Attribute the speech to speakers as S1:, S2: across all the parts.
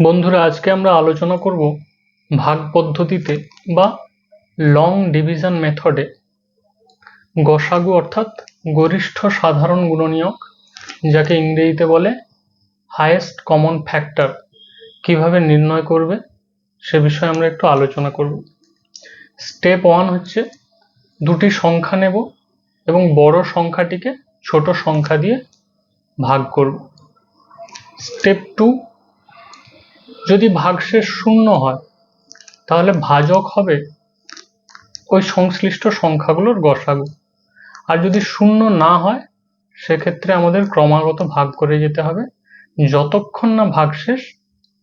S1: বন্ধুরা, আজকে আমরা আলোচনা করব ভাগ পদ্ধতিতে বা লং ডিভিশন মেথডে গসাগু অর্থাৎ গরিষ্ঠ সাধারণ গুণনীয়ক, যাকে ইংরেজিতে বলে হায়েস্ট কমন ফ্যাক্টর কীভাবে নির্ণয় করবে সে বিষয়ে আমরা একটু আলোচনা করব। স্টেপ ওয়ান হচ্ছে দুটি সংখ্যা নেব এবং বড় সংখ্যাটিকে ছোট সংখ্যা দিয়ে ভাগ করব। স্টেপ টু যদি ভাগশেষ শূন্য হয়, তাহলে ভাজক হবে ওই সংশ্লিষ্ট সংখ্যাগুলোর গসাগু। আর যদি শূন্য না হয়, সেক্ষেত্রে আমাদের ক্রমাগত ভাগ করে যেতে হবে। যতক্ষণ না ভাগশেষ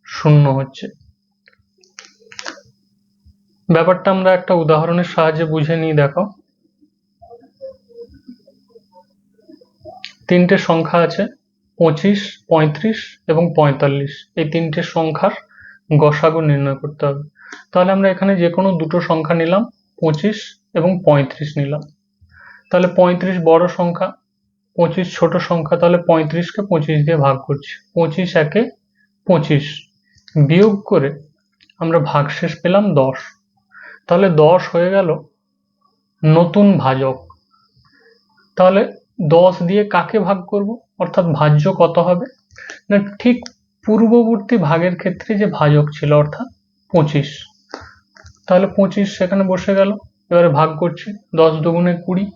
S1: শূন্য হচ্ছে। ব্যাপারটা আমরা একটা উদাহরণের সাহায্যে বুঝে নিই, দেখো। তিনটে সংখ্যা আছে। পঁচিশ, পঁয়ত্রিশ এবং পঁয়তাল্লিশ। এই তিনটে সংখ্যার গসাগু নির্ণয় করতে হবে। তাহলে আমরা এখানে যে কোনো দুটো সংখ্যা নিলাম, পঁচিশ এবং পঁয়ত্রিশ নিলাম। তাহলে পঁয়ত্রিশ বড় সংখ্যা, পঁচিশ ছোট সংখ্যা, তাহলে পঁয়ত্রিশকে পঁচিশ দিয়ে ভাগ করছি। পঁচিশ একে পঁচিশ বিয়োগ করে আমরা ভাগশেষ পেলাম দশ। তাহলে দশ হয়ে গেল নতুন ভাজক। তাহলে দশ দিয়ে কাকে ভাগ করব? অর্থাৎ ভাজ্য কত হবে? না, ঠিক পূর্ববর্তী ভাগের ক্ষেত্রে যে ভাজক ছিল, অর্থাৎ পঁচিশ। তাহলে পঁচিশ সেখানে বসে গেল, এবারে ভাগ করছি, দশ দুগুণে কুড়ি।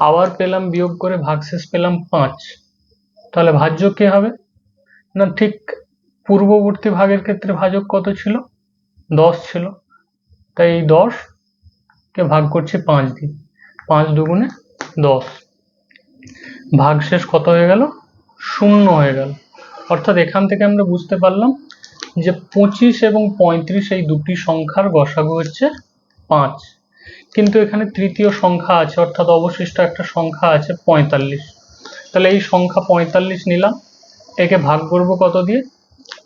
S1: আবার পেলাম, বিয়োগ করে ভাগশেষ পেলাম পাঁচ। তাহলে ভাজ্য কে হবে? না, ঠিক পূর্ববর্তী ভাগের ক্ষেত্রে ভাজক কত ছিল? দশ ছিল। তাই এই দশ কে ভাগ করছি পাঁচ দিয়ে। পাঁচ দুগুণে দশ। ভাগশেষ কত হয়ে গেল? শূন্য হয়ে গেল। অর্থাৎ এখান থেকে আমরা বুঝতে পারলাম যে পঁচিশ এবং পঁয়ত্রিশ এই দুটি সংখ্যার গসাগু হচ্ছে পাঁচ। কিন্তু এখানে তৃতীয় সংখ্যা আছে, অর্থাৎ অবশিষ্ট একটা সংখ্যা আছে পঁয়তাল্লিশ। তাহলে এই সংখ্যা পঁয়তাল্লিশ নিলাম। একে ভাগ করব কত দিয়ে?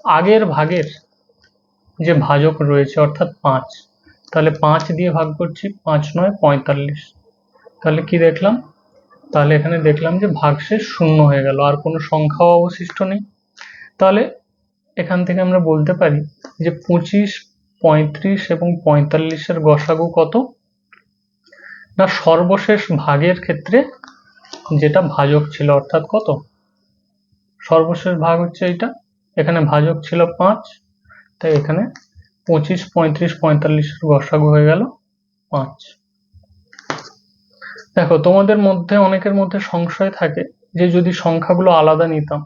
S1: আগের ভাগের যে ভাজক রয়েছে, অর্থাৎ পাঁচ। তাহলে পাঁচ দিয়ে ভাগ করছি, পাঁচ নয়, পঁয়তাল্লিশ। তাহলে কি দেখলাম? তাহলে এখানে দেখলাম যে ভাগশেষ শূন্য হয়ে গেল, আর কোনো সংখ্যাও অবশিষ্ট নেই। তাহলে এখান থেকে আমরা বলতে পারি যে পঁচিশ, পঁয়ত্রিশ এবং পঁয়তাল্লিশের গসাগু কত? না, সর্বশেষ ভাগের ক্ষেত্রে যেটা ভাজক ছিল, অর্থাৎ কত? সর্বশেষ ভাগ হচ্ছে এইটা, এখানে ভাজক ছিল পাঁচ, তাই এখানে পঁচিশ, পঁয়ত্রিশ, পঁয়তাল্লিশের গসাগু হয়ে গেল পাঁচ। দেখো, তোমাদের মধ্যে অনেকের মধ্যে সংশয় থাকে যে যদি সংখ্যাগুলো আলাদা নিতাম,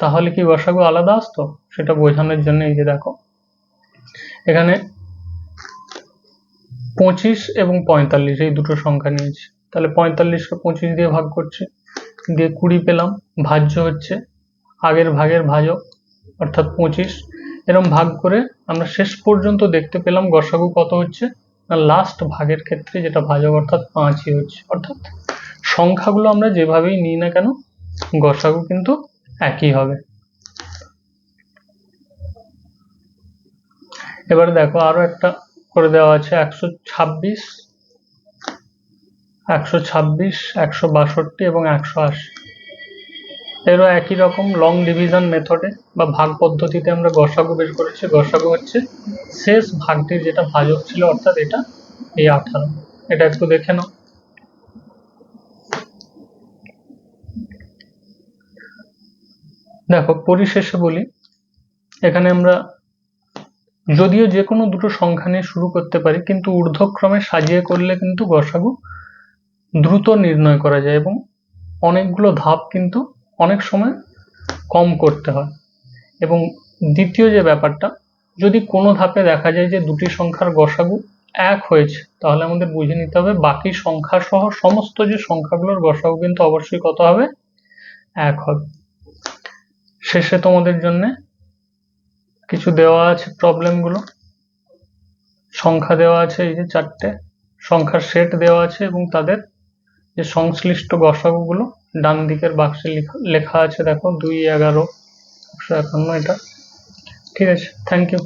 S1: তাহলে কি গসাগু আলাদা আসতো? সেটা বোঝানোর জন্য এই যে দেখো, এখানে পঁচিশ এবং পঁয়তাল্লিশ, এই দুটো সংখ্যা নিয়েছি। তাহলে পঁয়তাল্লিশকে পঁচিশ দিয়ে ভাগ করছি, দিয়ে কুড়ি পেলাম, ভাজ্য হচ্ছে আগের ভাগের ভাজক, অর্থাৎ পঁচিশ। এরম ভাগ করে আমরা শেষ পর্যন্ত দেখতে পেলাম গসাগু কত হচ্ছে? লাস্ট ভাগের ক্ষেত্রে যেটা ভাজক অর্থাৎ পাঁচই হচ্ছে অর্থাৎ সংখ্যাগুলো আমরা যেভাবেই নিই না কেন, গসাগু কিন্তু একই হবে। এবার দেখো আরও একটা করে দেওয়া আছে, একশো ছাব্বিশ একশো ছাব্বিশ, একশো বাষট্টি এবং একশো আশি। এরও একই রকম লং ডিভিশন মেথডে বা ভাগ পদ্ধতিতে আমরা গসাগু বের করেছি। গসাগু হচ্ছে শেষ ভাগটির যেটা ভাজক ছিল, অর্থাৎ এটা, এই আঠারো। এটা একটু দেখে নাও। দেখো, পরিশেষে বলি, এখানে আমরা যদিও যে কোনো দুটো সংখ্যা নিয়ে শুরু করতে পারি, কিন্তু ঊর্ধ্বক্রমে সাজিয়ে করলে কিন্তু গসাগু দ্রুত নির্ণয় করা যায় এবং অনেকগুলো ধাপ কিন্তু অনেক সময় কম করতে হয়। এবং দ্বিতীয় যে ব্যাপারটা যদি কোনো ধাপে দেখা যায় যে দুটি সংখ্যার গসাগু এক হয়েছে, তাহলে আমাদের বুঝে নিতে হবে বাকি সংখ্যা সহ সমস্ত যে সংখ্যাগুলোর গসাগু কিন্তু অবশ্যই কত হবে? এক হবে। শেষে তোমাদের জন্য কিছু দেওয়া আছে প্রবলেমগুলো। সংখ্যা দেওয়া আছে এই যে চারটে। সংখ্যার সেট দেওয়া আছে এবং তাদের যে সংশ্লিষ্ট গসাগুগুলো ডান দিকের বাক্সে লেখা আছে দেখো, দুই, এগারো, একশো একান্ন এটা। ঠিক আছে থ্যাংক ইউ